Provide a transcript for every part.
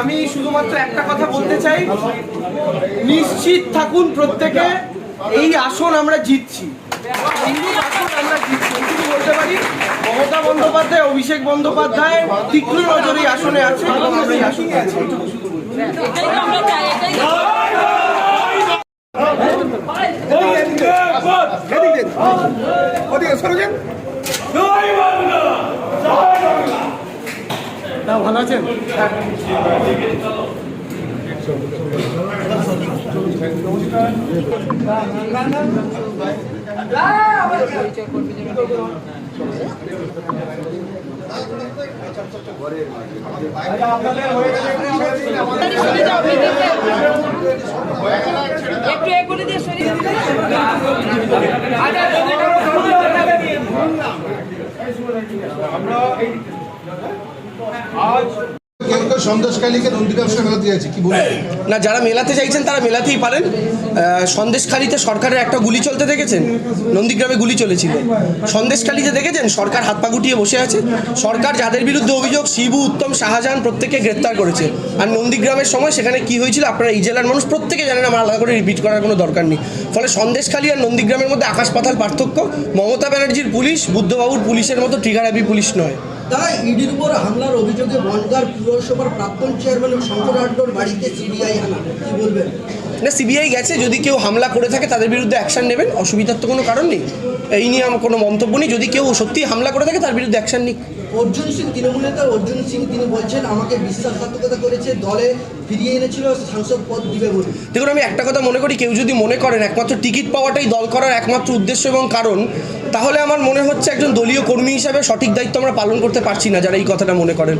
আমি শুধুমাত্র একটা কথা বলতে চাই। নিশ্চিত থাকুন প্রত্যেকে এই আসন আমরা জিতছি। এই আসন আমরা জিতছি। এইটুকু বলতে পারি মমতা বন্দ্যোপাধ্যায় অভিষেক বন্দ্যোপাধ্যায় তীক্ষ্ণ নজর এই আসনে আছে এবং আমরা এই আসনে আছি। বলতে পারি। এটাই তো আমরা তো- ভালো আছেন একটু যাও। না, যারা মেলাতে চাইছেন তারা মেলাতেই পারেন। সন্দেশখালিতে সরকারের একটা গুলি চলতে দেখেছেন? নন্দীগ্রামে গুলি চলেছিল। সন্দেশখালিতে দেখেছেন? সরকার হাত পা গুটিয়ে বসে আছে। সরকার যাদের বিরুদ্ধে অভিযোগ, শিবু, উত্তম শাহজাহান প্রত্যেককে গ্রেপ্তার করেছে। আর নন্দীগ্রামের সময় সেখানে কি হয়েছিল, আপনারা এই জেলার মানুষ প্রত্যেকে জানেন, আমার আলাদা করে রিপিট করার কোনো দরকার নেই। ফলে সন্দেশখালী আর নন্দীগ্রামের মধ্যে আকাশ পাতাল পার্থক্য। মমতা ব্যানার্জির পুলিশ, বুদ্ধবাবুর পুলিশের মতো হ্যাপি পুলিশ নয়। তারা ইডির উপর হামলার অভিযোগে বনগার পুরসভার প্রাক্তন চেয়ারম্যান শঙ্কর আড্ডোর বাড়িতে সিবিআই হানা কি বলবেন? না, সিবিআই গেছে, যদি কেউ হামলা করে থাকে তাদের বিরুদ্ধে অ্যাকশান নেবেন, অসুবিধার তো কোনো কারণ নেই। এই নিয়ে আমার কোনো মন্তব্য নেই, যদি কেউ সত্যি হামলা করে থাকে তার বিরুদ্ধে অ্যাকশান নিক। অর্জুন সিং তৃণমূল নেতা অর্জুন সিং তিনি বলছেন আমাকে বিশ্বাসঘাতকতা করেছে দলে ফিরিয়ে এনেছিল সাংসদ পদ দিবে বলে। দেখুন আমি একটা কথা মনে করি কেউ যদি মনে করেন একমাত্র টিকিট পাওয়াটাই দল করার একমাত্র উদ্দেশ্য এবং কারণ তাহলে আমার মনে হচ্ছে একজন দলীয় কর্মী হিসাবে সঠিক দায়িত্ব আমরা পালন করতে পারছি না যারা এই কথাটা মনে করেন।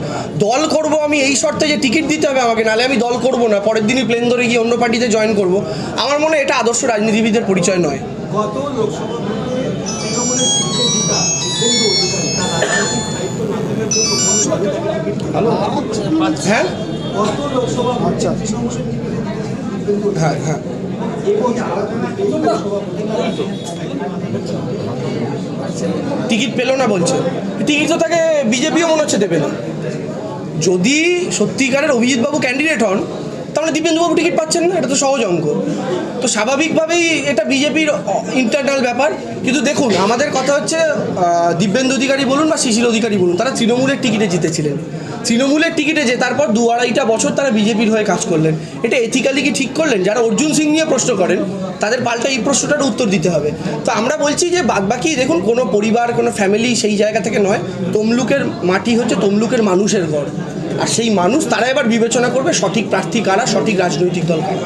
দল করব আমি এই শর্তে যে টিকিট দিতে হবে আমাকে নালে আমি দল করব না পরের দিনই প্লেন ধরে গিয়ে অন্য পার্টিতে জয়েন করব। আমার মনে এটা আদর্শ রাজনীতিবিদের পরিচয় নয়। গত লোকসভা জন্য হ্যাঁ? শুভেন্দু হ্যাঁ হ্যাঁ। টিকিট পেল না বলছে। টিকিট তো তাকে বিজেপিও মনে হচ্ছে দেবে না। যদি সত্যিকারের অভিজিৎবাবু ক্যান্ডিডেট হন তাহলে দীপেন্দুবাবু টিকিট পাচ্ছেন না, এটা তো সহজ অঙ্ক। তো স্বাভাবিকভাবেই এটা বিজেপির ইন্টারনাল ব্যাপার। কিন্তু দেখুন, আমাদের কথা হচ্ছে দিব্যেন্দু অধিকারী বলুন বা শিশির অধিকারী বলুন, তারা তৃণমূলের টিকিটে জিতেছিলেন। তৃণমূলের টিকিটে যে তারপর দু আড়াইটা বছর তারা বিজেপির হয়ে কাজ করলেন। এটা এথিক্যালি কি ঠিক করলেন? যারা অর্জুন সিং নিয়ে প্রশ্ন করেন, তাদের পাল্টা এই প্রশ্নটার উত্তর দিতে হবে। তো আমরা বলছি যে বাদবাকি দেখুন, কোনো পরিবার, কোনো ফ্যামিলি সেই জায়গা থেকে নয়, তমলুকের মাটি হচ্ছে তমলুকের মানুষের ঘর। আর সেই মানুষ, তারা এবার বিবেচনা করবে সঠিক প্রার্থী কারা, সঠিক রাজনৈতিক দল কারা।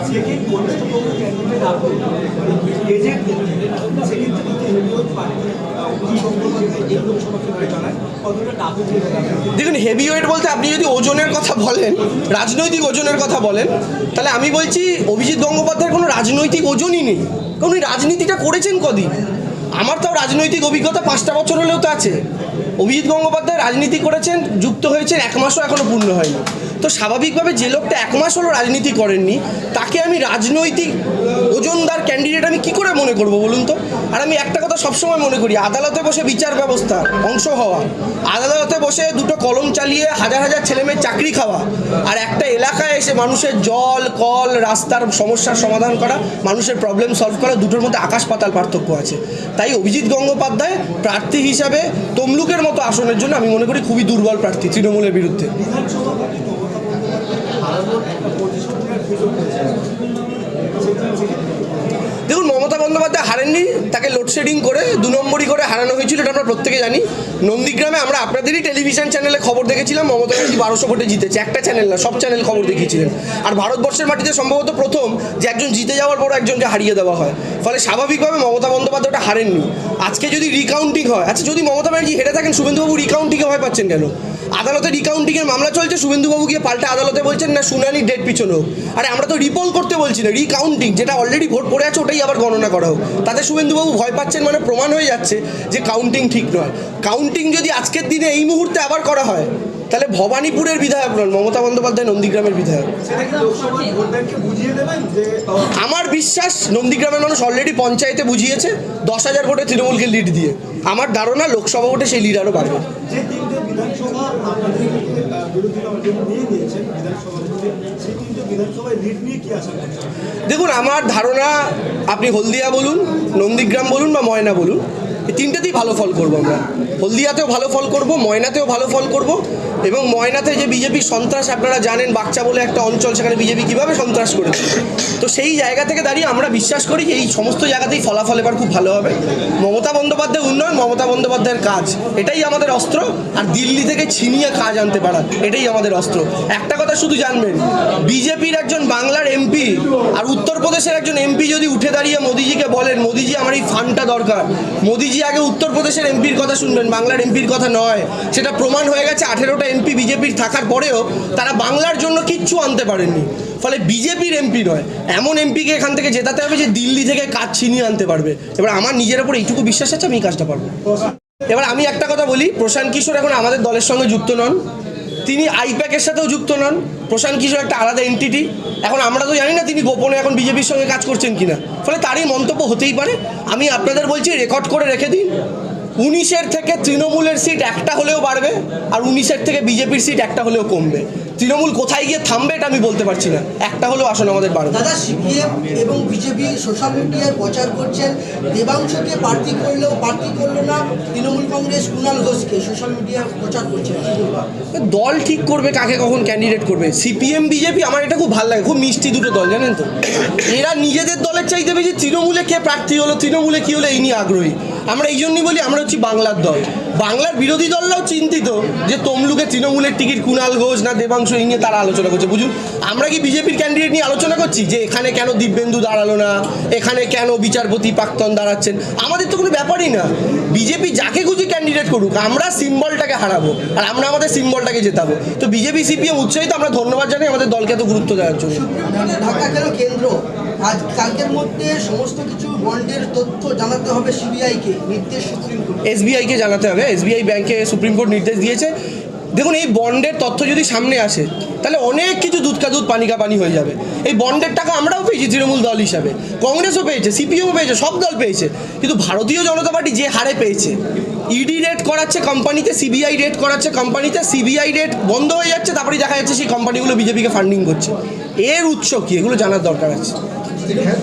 দেখুন হেভি ওয়েট বলতে আপনি যদি ওজনের কথা বলেন, রাজনৈতিক ওজনের কথা বলেন, তাহলে আমি বলছি, অভিজিৎ গঙ্গোপাধ্যায়ের কোনো রাজনৈতিক ওজনই নেই। কারণ উনি রাজনীতিটা করেছেন কদিন। আমার তাও রাজনৈতিক অভিজ্ঞতা পাঁচটা বছর হলেও তো আছে। অভিজিৎ গঙ্গোপাধ্যায় রাজনীতি করেছেন, যুক্ত হয়েছেন, এক মাসও এখনও পূর্ণ হয়নি। তো স্বাভাবিকভাবে যে লোকটা এক মাস হলো রাজনীতি করেননি, তাকে আমি রাজনৈতিক ওজনদার ক্যান্ডিডেট আমি কি করে মনে করব বলুন তো? আর আমি একটা কথা সবসময় মনে করি, আদালতে বসে বিচার ব্যবস্থা, অংশ হওয়া। আদালতে বসে দুটো কলম চালিয়ে হাজার হাজার ছেলেমেয়ের চাকরি খাওয়া। আর একটা এলাকায় এসে মানুষের জল, কল, রাস্তার সমস্যার সমাধান করা, মানুষের প্রবলেম সলভ করা, দুটোর মধ্যে আকাশ পাতাল পার্থক্য আছে। তাই অভিজিৎ গঙ্গোপাধ্যায় প্রার্থী হিসাবে তমলুকের মতো আসনের জন্য আমি মনে করি খুবই দুর্বল প্রার্থী তৃণমূলের বিরুদ্ধে। মমতা বন্দ্যোপাধ্যায় হারেননি, তাকে লোডশেডিং করে, দু নম্বরই করে হারানো হয়েছিল, এটা আমরা প্রত্যেকে জানি। নন্দীগ্রামে আমরা আপনাদেরই টেলিভিশন চ্যানেলে খবর দেখেছিলাম, মমতা ব্যানার্জি বারোশো ভোটে জিতেছে, একটা চ্যানেল না, সব চ্যানেল খবর দেখিয়েছিলেন। আর ভারতবর্ষের মাটিতে সম্ভবত প্রথম যে একজন জিতে যাওয়ার পর একজনকে হারিয়ে দেওয়া হয়। ফলে স্বাভাবিকভাবে মমতা বন্দ্যোপাধ্যায় ওটা হারেননি। আজকে যদি রিকাউন্টিং হয় আচ্ছা যদি মমতা ব্যানার্জি হেরে থাকেন, শুভেন্দুবাবু রিকাউন্টিংয়ে ভয় পাচ্ছেন কেন? আদালতে রিকাউন্টিংয়ের মামলা চলছে, শুভেন্দুবাবু গিয়ে পাল্টা আদালতে বলছেন, না, শুনানি ডেট পিছনে হোক। আরে, আমরা তো রিপোল করতে বলছি না রিকাউন্টিং যেটা অলরেডি ভোট পড়ে আছে, ওটাই আবার গণনা করা হোক। তাতে শুভেন্দুবাবু ভয় পাচ্ছেন মানে প্রমাণ হয়ে যাচ্ছে যে কাউন্টিং ঠিক নয়। কাউন্টিং যদি আজকের দিনে এই মুহূর্তে আবার করা হয়, তাহলে ভবানীপুরের বিধায়ক নন, মমতা বন্দ্যোপাধ্যায় নন্দীগ্রামের বিধায়ক। আমার বিশ্বাস, নন্দীগ্রামের মানুষ অলরেডি পঞ্চায়েতে বুঝিয়েছে, দশ হাজার ভোটে তৃণমূলকে লিড দিয়ে। আমার ধারণা, লোকসভা ভোটে সেই লিড আরও বাড়বে। বিধানসভা নিয়ে নিয়েছেন বিধানসভা সেই কিন্তু বিধানসভায় লিড নিয়ে কি আশা করছেন? দেখুন, আমার ধারণা আপনি হলদিয়া বলুন, নন্দীগ্রাম বলুন বা ময়না বলুন এই তিনটেতেই ভালো ফল করব আমরা। হলদিয়াতেও ভালো ফল করব, ময়নাতেও ভালো ফল করব এবং ময়নাতে যে বিজেপির সন্ত্রাস, আপনারা জানেন বাচ্চা বলে একটা অঞ্চল, সেখানে বিজেপি কীভাবে সন্ত্রাস করেছে। তো সেই জায়গা থেকে দাঁড়িয়ে আমরা বিশ্বাস করি এই সমস্ত জায়গাতেই ফলাফল এবার খুব ভালো হবে। মমতা বন্দ্যোপাধ্যায় উন্নয়ন, মমতা বন্দ্যোপাধ্যায়ের কাজ, এটাই আমাদের অস্ত্র। আর দিল্লি থেকে ছিনিয়ে কাজ আনতে পারা, এটাই আমাদের অস্ত্র। একটা কথা শুধু জানবেন, বিজেপির একজন বাংলার এমপি আর উত্তরপ্রদেশের একজন এমপি যদি উঠে দাঁড়িয়ে মোদিজিকে বলেন, মোদিজি, আমার এই ফান্ডটা দরকার। মোদিজি আগে উত্তরপ্রদেশের এমপির কথা শুনবেন, বাংলার এমপির কথা নয়। সেটা প্রমাণ হয়ে গেছে আঠেরোটা এমপি বিজেপির থাকার পরেও তারা বাংলার জন্য কিচ্ছু আনতে পারেননি। ফলে বিজেপির এমপি নয়, এমন এমপিকে এখান থেকে জেতাতে হবে যে দিল্লি থেকে কাজ ছিনিয়ে আনতে পারবে। এবার আমার নিজের ওপর এইটুকু বিশ্বাস আছে, আমি কাজটা পারব। এবার আমি একটা কথা বলি, প্রশান্ত কিশোর এখন আমাদের দলের সঙ্গে যুক্ত নন। তিনি আইপ্যাকের সাথেও যুক্ত নন। প্রশান্ত কিশোর একটা আলাদা এন্টিটি এখন আমরা তো জানি না তিনি গোপনে এখন বিজেপির সঙ্গে কাজ করছেন কিনা। ফলে তারই মন্তব্য হতেই পারে। আমি আপনাদের বলছি রেকর্ড করে রেখে দিন। উনিশের থেকে তৃণমূলের সিট একটা হলেও বাড়বে, আর উনিশের থেকে বিজেপির সিট একটা হলেও কমবে। তৃণমূল কোথায় গিয়ে থামবে এটা আমি বলতে পারছি না। একটা হলেও আসন আমাদের বাড়বে দাদা সিপিএম এবং বিজেপি সোশ্যাল মিডিয়ায় প্রচার করছেন। দেবাংশকে প্রার্থী করলেও প্রার্থী করল না তৃণমূল কংগ্রেস কুণাল ঘোষকে। সোশ্যাল মিডিয়ায় প্রচার করছেন। কি বলবা? দল ঠিক করবে কাকে কখন ক্যান্ডিডেট করবে? সিপিএম বিজেপি আমার এটা খুব ভালো লাগে খুব মিষ্টি দুটো দল জানেন তো? এরা নিজেদের দলের চাইতে বেশি তৃণমূলে কে প্রার্থী হলো তৃণমূলে কি হলো এই নিয়ে আগ্রহী। আমরা এই জন্যই বলি আমরা হচ্ছি বাংলার দল। বাংলার বিরোধী দলরাও চিন্তিত যে তমলুকে তৃণমূলের টিকিট কুণাল ঘোষ না দেবাংশ এই নিয়ে তারা আলোচনা করছে। বুঝুন, আমরা কি বিজেপির ক্যান্ডিডেট নিয়ে আলোচনা করছি যে এখানে কেন দিব্যেন্দু দাঁড়াল না? এখানে কেন বিচারপতি প্রাক্তন দাঁড়াচ্ছেন? আমাদের তো কোনো ব্যাপারই না। বিজেপি যাকে খুঁজি ক্যান্ডিডেট করুক, আমরা সিম্বলটাকে হারাবো আর আমরা আমাদের সিম্বলটাকে জেতাবো। তো বিজেপি সিপিএম উৎসাহিত, আমরা ধন্যবাদ জানাই, আমাদের দলকে এত গুরুত্ব দেওয়ার জন্য। ঢাকা গেল কেন্দ্র? আজ কালকের মধ্যে সমস্ত কিছু বন্ডের তথ্য জানাতে হবে সিবিআইকে, নির্দেশ সুপ্রিম কোর্ট। এসবিআইকে জানাতে হবে, এসবিআই ব্যাংকে সুপ্রিম কোর্ট নির্দেশ দিয়েছে। দেখুন, এই বন্ডের তথ্য যদি সামনে আসে, তাহলে অনেক কিছু দুধ কা দুধ পানি কা পানি হয়ে যাবে। এই বন্ডের টাকা আমরাও পেয়েছি তৃণমূল দল হিসাবে। কংগ্রেসও পেয়েছে, সিপিএমও পেয়েছে, সব দল পেয়েছে। কিন্তু ভারতীয় জনতা পার্টি যে হারে পেয়েছে ইডি রেট করাচ্ছে কোম্পানিতে সিবিআই রেট করাচ্ছে কোম্পানিতে সিবিআই রেট বন্ধ হয়ে যাচ্ছে তারপরে দেখা যাচ্ছে সেই কোম্পানিগুলো বিজেপিকে ফান্ডিং করছে। এর উৎস কি? এগুলো জানার দরকার আছে।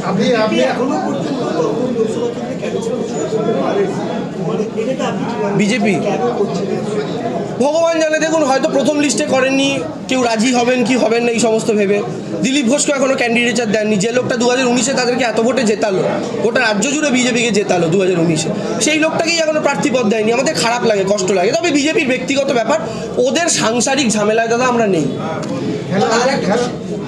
আপনি আপনি এখনও মানে বিজেপি। ভগবান জানে দেখুন হয়তো প্রথম লিস্টে করেননি কেউ রাজি হবেন কি হবেন না এই সমস্ত ভেবে। দিলীপ ঘোষকে এখনও ক্যান্ডিডেচার দেননি যে লোকটা দু হাজার উনিশে তাদেরকে এত ভোটে জেতালো গোটা রাজ্য জুড়ে বিজেপিকে জেতালো দু হাজার উনিশে। সেই লোকটাকেই এখনও প্রার্থীপদ দেয়নি আমাদের খারাপ লাগে কষ্ট লাগে। তবে বিজেপির ব্যক্তিগত ব্যাপার ওদের সাংসারিক ঝামেলায় দাদা আমরা নেই।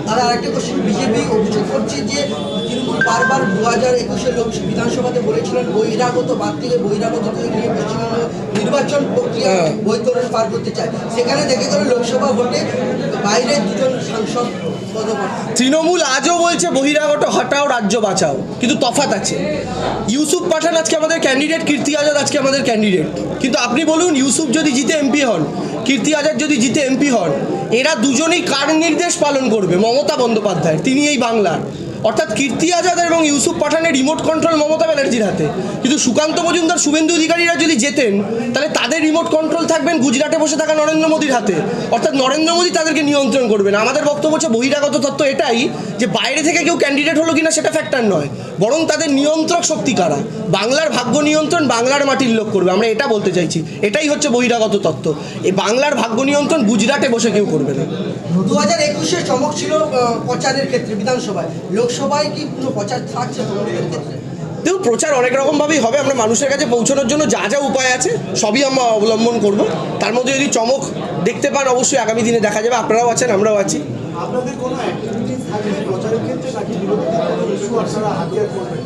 আর আরেকটা কোশ্চেন বিজেপি অভিযোগ করছে যে তৃণমূল বারবার দু হাজার একুশে লোক বিধানসভাতে বলেছিলেন বহিরাগত বাদ থেকে বহিরাগত নিয়ে পশ্চিমবঙ্গ নির্বাচন প্রক্রিয়া হ্যাঁ। বৈতরণ পার করতে চায়। সেখানে দেখে গেল লোকসভা ভোটে বাইরে দুজন সাংসদ তৃণমূল আজও বলছে বহিরাগত হটাও রাজ্য বাঁচাও। কিন্তু তফাৎ আছে। ইউসুফ পাঠান আজকে আমাদের ক্যান্ডিডেট কীর্তি আজাদ আজকে আমাদের ক্যান্ডিডেট কিন্তু আপনি বলুন ইউসুফ যদি জিতে এমপি হন কীর্তি আজাদ যদি জিতে এমপি হন এরা দুজনেই কার নির্দেশ পালন করবে মমতা বন্দ্যোপাধ্যায় তিনি এই বাংলার। অর্থাৎ কীর্তি আজাদ এবং ইউসুফ পাঠানের রিমোট কন্ট্রোল মমতা ব্যানার্জির হাতে। কিন্তু সুকান্ত মজুমদার, শুভেন্দু অধিকারীরা যদি যেতেন তাহলে তাদের রিমোট কন্ট্রোল থাকবেন গুজরাটে বসে থাকা নরেন্দ্র মোদীর হাতে। অর্থাৎ নরেন্দ্র মোদী তাদেরকে নিয়ন্ত্রণ করবেন। আমাদের বক্তব্য হচ্ছে বহিরাগত তত্ত্ব এটাই যে বাইরে থেকে কেউ ক্যান্ডিডেট হলো কিনা সেটা ফ্যাক্টর নয়। বরং তাদের নিয়ন্ত্রক শক্তি কারা? বাংলার ভাগ্য নিয়ন্ত্রণ বাংলার মাটির লোক করবে। আমরা এটা বলতে চাইছি। এটাই হচ্ছে বহিরাগত তত্ত্ব। এই বাংলার ভাগ্য নিয়ন্ত্রণ গুজরাটে বসে কেউ করবে না। দু হাজার একুশে চমক ছিল প্রচারের ক্ষেত্রে বিধানসভায়। লোকসভায় কি কোনো প্রচার থাকছে তৃণমূলের ক্ষেত্রে? দেখুন প্রচার অনেক রকমভাবেই হবে। আমরা মানুষের কাছে পৌঁছানোর জন্য যা যা উপায় আছে সবই আমরা অবলম্বন করব। তার মধ্যে যদি চমক দেখতে পান অবশ্যই আগামী দিনে দেখা যাবে। আপনারাও আছেন আমরাও আছি। আপনাদের কোনো অ্যাক্টিভিটিস প্রচারের ক্ষেত্রে নাকি বিরোধী ইস্যু আপনারা হাতিয়ার করবেন?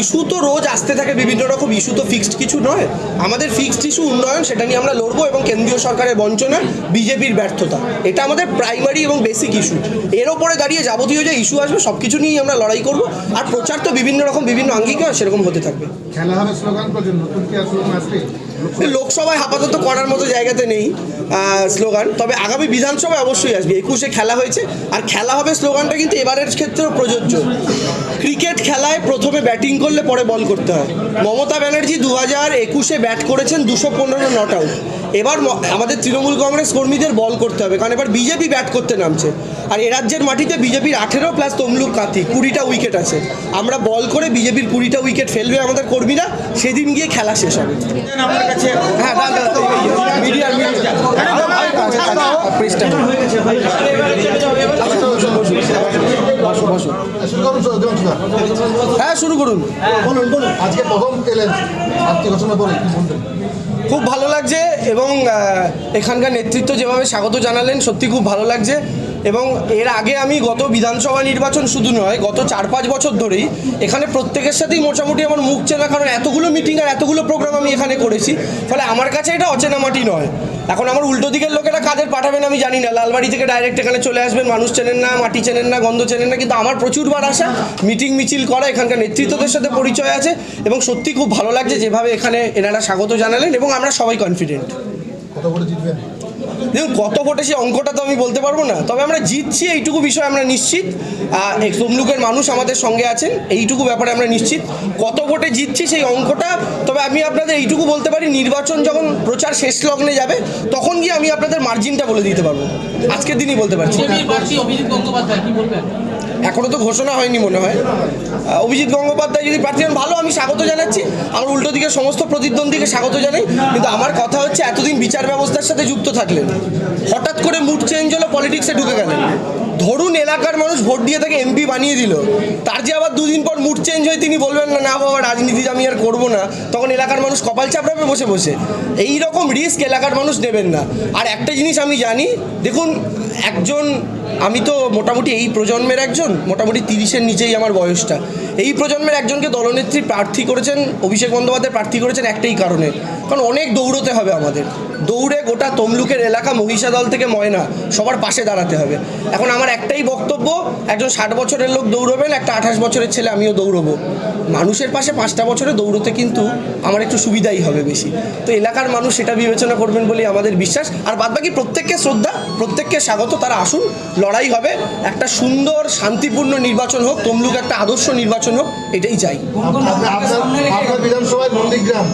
ইস্যু তো রোজ আসতে থাকে, বিভিন্ন রকম ইস্যু তো ফিক্সড কিছু নয়। আমাদের ফিক্সড ইস্যু উন্নয়ন, সেটা নিয়ে আমরা লড়বো এবং কেন্দ্রীয় সরকারের বঞ্চনা বিজেপির ব্যর্থতা। এটা আমাদের প্রাইমারি এবং বেসিক ইস্যু এর ওপরে দাঁড়িয়ে যাবতীয় যে ইস্যু আসবে সব কিছু নিয়েই আমরা লড়াই করব। আর প্রচার তো বিভিন্ন রকম, বিভিন্ন আঙ্গিকে সেরকম হতে থাকবে। খেলা হবে স্লোগান নতুন কি লোকসভায় আপাতত করার মতো জায়গাতে নেই স্লোগান। তবে আগামী বিধানসভায় অবশ্যই আসবে। একুশে খেলা হয়েছে। আর খেলা হবে স্লোগানটা কিন্তু এবারের ক্ষেত্রেও প্রযোজ্য। ক্রিকেট খেলায় প্রথমে ব্যাটিং করলে পরে বল করতে হয়। মমতা ব্যানার্জি দু হাজার একুশে ব্যাট করেছেন দুশো পনেরো, নট আউট। এবার আমাদের তৃণমূল কংগ্রেস কর্মীদের বল করতে হবে। কারণ এবার বিজেপি ব্যাট করতে নামছে। আর এ রাজ্যের মাটিতে বিজেপির আঠেরো প্লাস তমলুক কাতি কুড়িটা উইকেট আছে। আমরা বল করে বিজেপির কুড়িটা উইকেট ফেলবে আমাদের কর্মীরা। সেদিন গিয়ে খেলা শেষ হবে। কাছে হ্যাঁ দাঁড়ান, দাঁড়ান, মিডিয়ার করুন হ্যাঁ শুরু করুন বলুন বলুন আজকে প্রথম পেলেন আর্থিক ঘোষণা কি খুব ভালো লাগছে এবং এখানকার নেতৃত্ব যেভাবে স্বাগত জানালেন সত্যি খুব ভালো লাগছে এবং এর আগে আমি গত বিধানসভা নির্বাচন শুধু নয়, গত চার পাঁচ বছর ধরেই এখানে প্রত্যেকের সাথেই মোটামুটি আমার মুখ চেনা, কারণ এতগুলো মিটিং আর এতগুলো প্রোগ্রাম আমি এখানে করেছি। ফলে আমার কাছে এটা অচেনা মাটি নয়। এখন আমার উল্টো দিকের লোকেরা কাদের পাঠাবেন আমি জানি না। লালবাড়ি থেকে ডাইরেক্ট এখানে চলে আসবেন, মানুষ চেনেন না, মাটি চেনেন না, গন্ধ চেনেন না, কিন্তু আমার প্রচুরবার আসা মিটিং মিছিল করা, এখানকার নেতৃত্বদের সাথে পরিচয় আছে এবং সত্যি খুব ভালো লাগছে যেভাবে এখানে এনারা স্বাগত জানালেন এবং আমরা সবাই কনফিডেন্ট দেখুন, কত ভোটে সেই অঙ্কটা তো আমি বলতে পারব না। তবে আমরা জিতছি, এইটুকু বিষয় আমরা নিশ্চিত। তমলুকের মানুষ আমাদের সঙ্গে আছেন, এইটুকু ব্যাপারে আমরা নিশ্চিত। কত ভোটে জিতছি সেই অঙ্কটা, তবে আমি আপনাদের এইটুকু বলতে পারি, নির্বাচন যখন প্রচার শেষ লগ্নে যাবে, তখন গিয়ে আমি আপনাদের মার্জিনটা বলে দিতে পারব। আজকের দিনই বলতে পারছি। এখনও তো ঘোষণা হয়নি মনে হয়। অভিজিৎ গঙ্গোপাধ্যায় যদি প্রার্থী হন, ভালো, আমি স্বাগত জানাচ্ছি। আমার উল্টো দিকে সমস্ত প্রতিদ্বন্দ্বীকে স্বাগত জানাই। কিন্তু আমার কথা হচ্ছে, এতদিন বিচার ব্যবস্থার সাথে যুক্ত থাকলেন। হঠাৎ করে মুড চেঞ্জ হলো পলিটিক্সে ঢুকে গেলেন। ধরুন এলাকার মানুষ ভোট দিয়ে তাকে এমপি বানিয়ে দিল, তার যে আবার দুদিন পর মুড চেঞ্জ হয়ে তিনি বলবেন, না না, বাবা, রাজনীতি আমি আর করব না। তখন এলাকার মানুষ কপাল চাপড়াবে বসে বসে। এই রকম রিস্ক এলাকার মানুষ নেবেন না। আর একটা জিনিস আমি জানি, দেখুন, একজন, আমি তো মোটামুটি এই প্রজন্মের একজন, মোটামুটি তিরিশের নিচেই আমার বয়সটা। এই প্রজন্মের একজনকে দলনেত্রী প্রার্থী করেছেন, অভিষেক বন্দ্যোপাধ্যায় প্রার্থী করেছেন একটাই কারণে। কারণ অনেক দৌড়তে হবে আমাদের। দৌড়ে গোটা তমলুকের এলাকা মহিষা দল থেকে ময়না, সবার পাশে দাঁড়াতে হবে। এখন আমার একটাই বক্তব্য, একজন ষাট বছরের লোক দৌড়বেন, একটা আঠাশ বছরের ছেলে আমিও দৌড়বো। মানুষের পাশে পাঁচটা বছরে দৌড়তে কিন্তু আমার একটু সুবিধাই হবে বেশি। তো এলাকার মানুষ সেটা বিবেচনা করবেন বলেই আমাদের বিশ্বাস। আর বাদবাকি প্রত্যেককে শ্রদ্ধা, প্রত্যেককে স্বাগত, তারা আসুন, লড়াই হবে। একটা সুন্দর, শান্তিপূর্ণ নির্বাচন হোক, তমলুক একটা আদর্শ নির্বাচন হোক, এটাই চাই। বিধানসভায় নন্দীগ্রাম।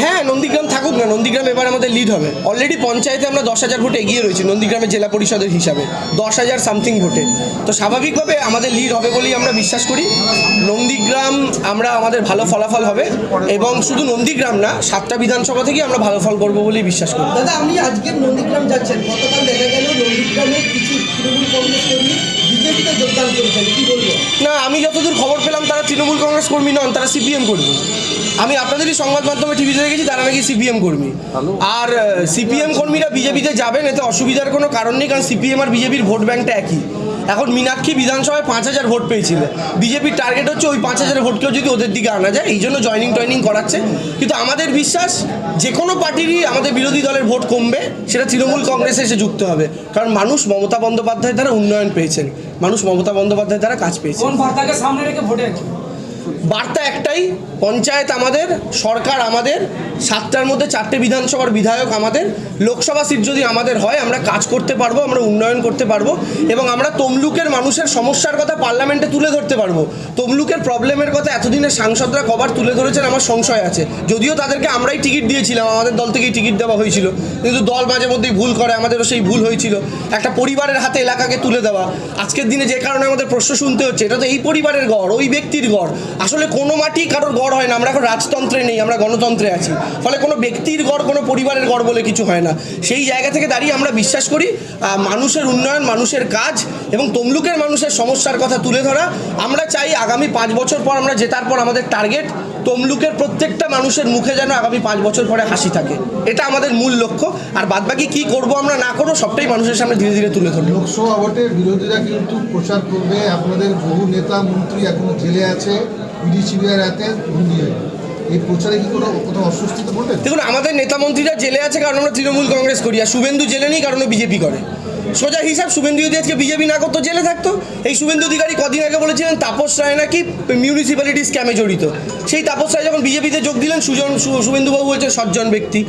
হ্যাঁ? নন্দীগ্রাম থাকুক না নন্দীগ্রাম এবার আমাদের লিড হবে। অলরেডি পঞ্চায়েতে আমরা দশ হাজার ভোটে এগিয়ে রয়েছি নন্দীগ্রামের জেলা পরিষদের হিসাবে। দশ হাজার সামথিং ভোটে। তো স্বাভাবিকভাবে আমাদের লিড হবে বলেই আমরা বিশ্বাস করি। নন্দীগ্রাম আমরা আমাদের ভালো ফলাফল হবে এবং শুধু নন্দীগ্রাম না সাতটা বিধানসভা থেকে আমরা ভালো ফল করব বলেই বিশ্বাস করি। দাদা আপনি আজকে নন্দীগ্রাম যাচ্ছেন। গতকাল দেখা গেল নন্দীগ্রামে কিছু তৃণমূল কংগ্রেস কর্মী বিজেপিতে যোগদান করেছেন। কি বলবেন না আমি যতদূর খবর পেলাম তারা তৃণমূল কংগ্রেস কর্মী নন তারা সিপিএম কর্মী। আমি আপনাদেরই সংবাদ মাধ্যমে টিভিতে দেখেছি তারা নাকি সিপিএম কর্মী। আর সিপিএম কর্মীরা বিজেপিতে যাবেন এতে অসুবিধার কোনো কারণ নেই কারণ সিপিএম আর বিজেপির ভোট ব্যাংকটা একই। এখন মীনাক্ষী বিধানসভায় পাঁচ হাজার ভোট পেয়েছিল। বিজেপির টার্গেট হচ্ছে ওই পাঁচ হাজার ভোটকেও যদি ওদের দিকে আনা যায় এই জন্য জয়নিং টয়নিং করাচ্ছে। কিন্তু আমাদের বিশ্বাস যে কোনো পার্টিরই আমাদের বিরোধী দলের ভোট কমবে সেটা তৃণমূল কংগ্রেসে এসে যুক্ত হবে। কারণ মানুষ মমতা বন্দ্যোপাধ্যায় দ্বারা উন্নয়ন পেয়েছেন। মানুষ মমতা বন্দ্যোপাধ্যায় দ্বারা কাজ পেয়েছেন। সামনে রেখে ভোটে বার্তা একটাই, পঞ্চায়েত আমাদের, সরকার আমাদের, সাতটার মধ্যে চারটে বিধানসভার বিধায়ক আমাদের, লোকসভা সিট যদি আমাদের হয়, আমরা কাজ করতে পারব, আমরা উন্নয়ন করতে পারব, এবং আমরা তমলুকের মানুষের সমস্যার কথা পার্লামেন্টে তুলে ধরতে পারব। তমলুকের প্রবলেমের কথা এতদিনের সাংসদরা কবার তুলে ধরেছেন, আমার সংশয় আছে। যদিও তাদেরকে আমরাই টিকিট দিয়েছিলাম, আমাদের দল থেকেই টিকিট দেওয়া হয়েছিল। কিন্তু দল মাঝে মধ্যেই ভুল করে, আমাদেরও সেই ভুল হয়েছিল। একটা পরিবারের হাতে এলাকাকে তুলে দেওয়া। আজকের দিনে যে কারণে আমাদের প্রশ্ন শুনতে হচ্ছে, এটা তো এই পরিবারের গড়, ওই ব্যক্তির গড়। আসলে কোনো মাটি কারোর গড় হয় না। আমরা এখন রাজতন্ত্রে নেই, আমরা গণতন্ত্রে আছি। ফলে কোনো ব্যক্তির গড়, কোনো পরিবারের গড় বলে কিছু হয় না। সেই জায়গা থেকে দাঁড়িয়ে আমরা বিশ্বাস করি মানুষের উন্নয়ন, মানুষের কাজ এবং তমলুকের মানুষের সমস্যার কথা তুলে ধরা। আমরা চাই আগামী পাঁচ বছর পর আমরা জেতার পর আমাদের টার্গেট তমলুকের প্রত্যেকটা মানুষের মুখে যেন আগামী পাঁচ বছর পরে হাসি থাকে। এটা আমাদের মূল লক্ষ্য। আর বাদবাকি কি করব আমরা না করব সবটাই মানুষের সামনে ধীরে ধীরে তুলে ধরবো। লোকসভা ভোটে বিরোধীরা কিন্তু প্রচার করবে। আপনাদের বহু নেতা মন্ত্রী এখনও জেলে আছে। ইডি সিবিআই রাতে বন্দি এই প্রচারে কি কোনো কোথাও অস্বস্তিতে দেখুন আমাদের নেতা মন্ত্রীরা জেলে আছে কারণ আমরা তৃণমূল কংগ্রেস করি। আর শুভেন্দু জেলে নেই কারণ বিজেপি করে। সোজা হিসাব, শুভেন্দু যদি আজকে বিজেপি না করতো, জেলে থাকতো। এই শুভেন্দু অধিকারী কদিন আগে বলেছিলেন তাপস রায় নাকি মিউনিসিপ্যালিটি স্ক্যামে জড়িত। সেই তাপস রায় যখন বিজেপিতে যোগ দিলেন, সুজন শুভেন্দুবাবু বলছেন সজ্জন ব্যক্তি।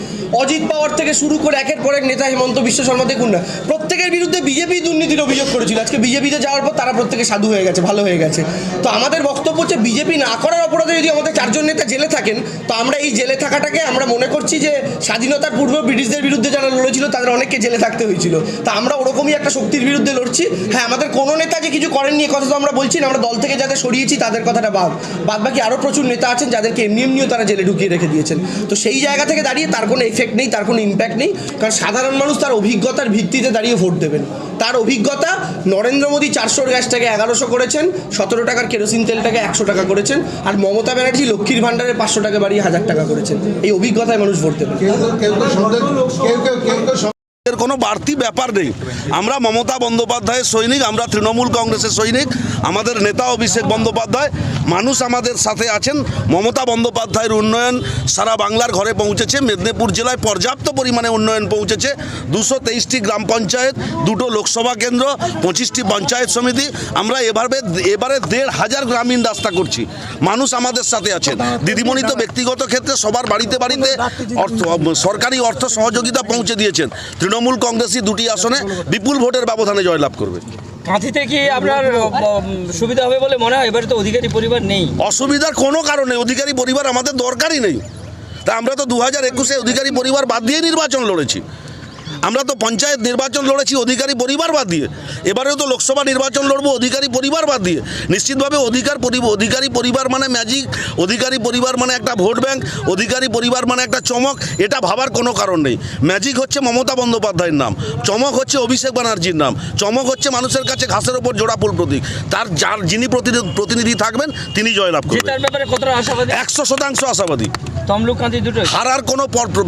অজিত পাওয়ার থেকে শুরু করে একের পর এক নেতা হেমন্ত বিশ্ব শর্মা দেখুন না প্রত্যেকের বিরুদ্ধে বিজেপি দুর্নীতির অভিযোগ করেছিল। আজকে বিজেপিতে যাওয়ার পর তারা প্রত্যেকে সাধু হয়ে গেছে, ভালো হয়ে গেছে। তো আমাদের বক্তব্য হচ্ছে, বিজেপি না অপরাধে যদি আমাদের চারজন নেতা জেলে থাকেন, তো আমরা এই জেলে থাকাটাকে আমরা মনে করছি যে স্বাধীনতার পূর্বে ব্রিটিশদের বিরুদ্ধে যারা লড়েছিল, তাদের অনেককে জেলে থাকতে হয়েছিল। তা আমরা ওরকমই একটা শক্তির বিরুদ্ধে লড়ছি। হ্যাঁ আমাদের কোনো নেতা যে কিছু করেননি, এ কথা তো আমরা বলছি না, আমরা দল থেকে যাদের সরিয়েছি, তাদের কথাটা বাদ। বাদ বাকি আরও প্রচুর নেতা আছেন, যাদেরকে এমনি এমনিও তারা জেলে ঢুকিয়ে রেখে দিয়েছেন। তো সেই জায়গা থেকে দাঁড়িয়ে তার কোনো এফেক্ট নেই, তার কোনো ইম্প্যাক্ট নেই। কারণ সাধারণ মানুষ তার অভিজ্ঞতার ভিত্তিতে দাঁড়িয়ে ভোট দেবেন। তার অভিজ্ঞতা নরেন্দ্র মোদী চারশোর গ্যাসটাকে এগারোশো করেছেন, সতেরো টাকার কেরোসিন তেলটাকে একশো টাকা করেছেন, আর মমতা ব্যানার্জি লক্ষ্মীর ভান্ডারে পাঁচশো টাকা বাড়িয়ে হাজার টাকা করেছেন। এই অভিজ্ঞতায় মানুষ ভরতে পারে এর কোনো বাড়তি ব্যাপার নেই। আমরা মমতা বন্দ্যোপাধ্যায়ের সৈনিক আমরা তৃণমূল কংগ্রেসের সৈনিক আমাদের নেতা অভিষেক বন্দ্যোপাধ্যায় মানুষ আমাদের সাথে আছেন। মমতা বন্দ্যোপাধ্যায়ের উন্নয়ন সারা বাংলার ঘরে পৌঁছেছে। মেদিনীপুর জেলায় পর্যাপ্ত পরিমাণে উন্নয়ন পৌঁছেছে। দুশো তেইশটি গ্রাম পঞ্চায়েত, দুটো লোকসভা কেন্দ্র, পঁচিশটি পঞ্চায়েত সমিতি। আমরা এভাবে, এবারে দেড় হাজার গ্রামীণ রাস্তা করছি। মানুষ আমাদের সাথে আছেন। দিদিমণি তো ব্যক্তিগত ক্ষেত্রে সবার বাড়িতে বাড়িতে অর্থ, সরকারি অর্থ সহযোগিতা পৌঁছে দিয়েছেন। তৃণমূল কংগ্রেসই দুটি আসনে বিপুল ভোটের ব্যবধানে জয়লাভ করবে। কাঁথিতে কি আপনার সুবিধা হবে বলে মনে হয়? এবারে তো অধিকারী পরিবার নেই। অসুবিধার কোনো কারণে অধিকারী পরিবার আমাদের দরকারই নেই। তা আমরা তো দু হাজার একুশে অধিকারী পরিবার বাদ দিয়ে নির্বাচন লড়েছি। আমরা তো পঞ্চায়েত নির্বাচন লড়েছি অধিকারী পরিবার বাদ দিয়ে। এবারেও তো লোকসভা নির্বাচন লড়বো অধিকারী পরিবার বাদ দিয়ে। নিশ্চিতভাবে অধিকার অধিকারী পরিবার মানে ম্যাজিক অধিকারী পরিবার মানে একটা ভোট ব্যাংক অধিকারী পরিবার মানে একটা চমক এটা ভাবার কোনো কারণ নেই। ম্যাজিক হচ্ছে মমতা বন্দ্যোপাধ্যায়ের নাম চমক হচ্ছে অভিষেক ব্যানার্জির নাম চমক হচ্ছে মানুষের কাছে ঘাসের ওপর জোড়াফুল প্রতীক। তার যার যিনি প্রতিনিধি থাকবেন তিনি জয়লাভ করবেন। একশো শতাংশ আশাবাদী। তমলুক কাঁথি দুটো হারার কোনো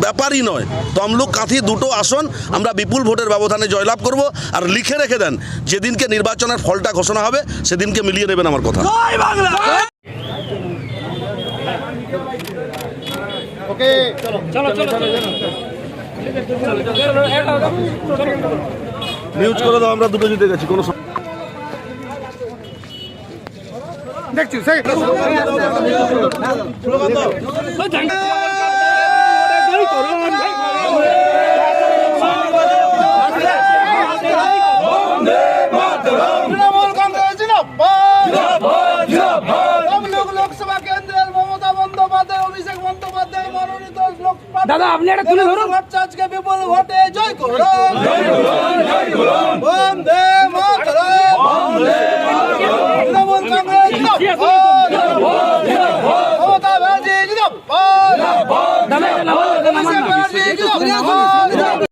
ব্যাপারই নয়। তমলুক কাঁথি দুটো আসন আমরা বিপুল ভোটের ব্যবধানে জয়লাভ করব আর লিখে রেখে দেন যেদিনকে নির্বাচনের ফলটা ঘোষণা হবে সেদিনকে মিলিয়ে নেবেন আমার কথা নিউজ করে দাও আমরা দুটো জিতে গেছি কোনো তৃণমূল দাদা আপনি একটা তুলে ধরুন। আজকে বিপুল ভোটে জয় করুন। বন্দে মাতরম। তৃণমূল কংগ্রেস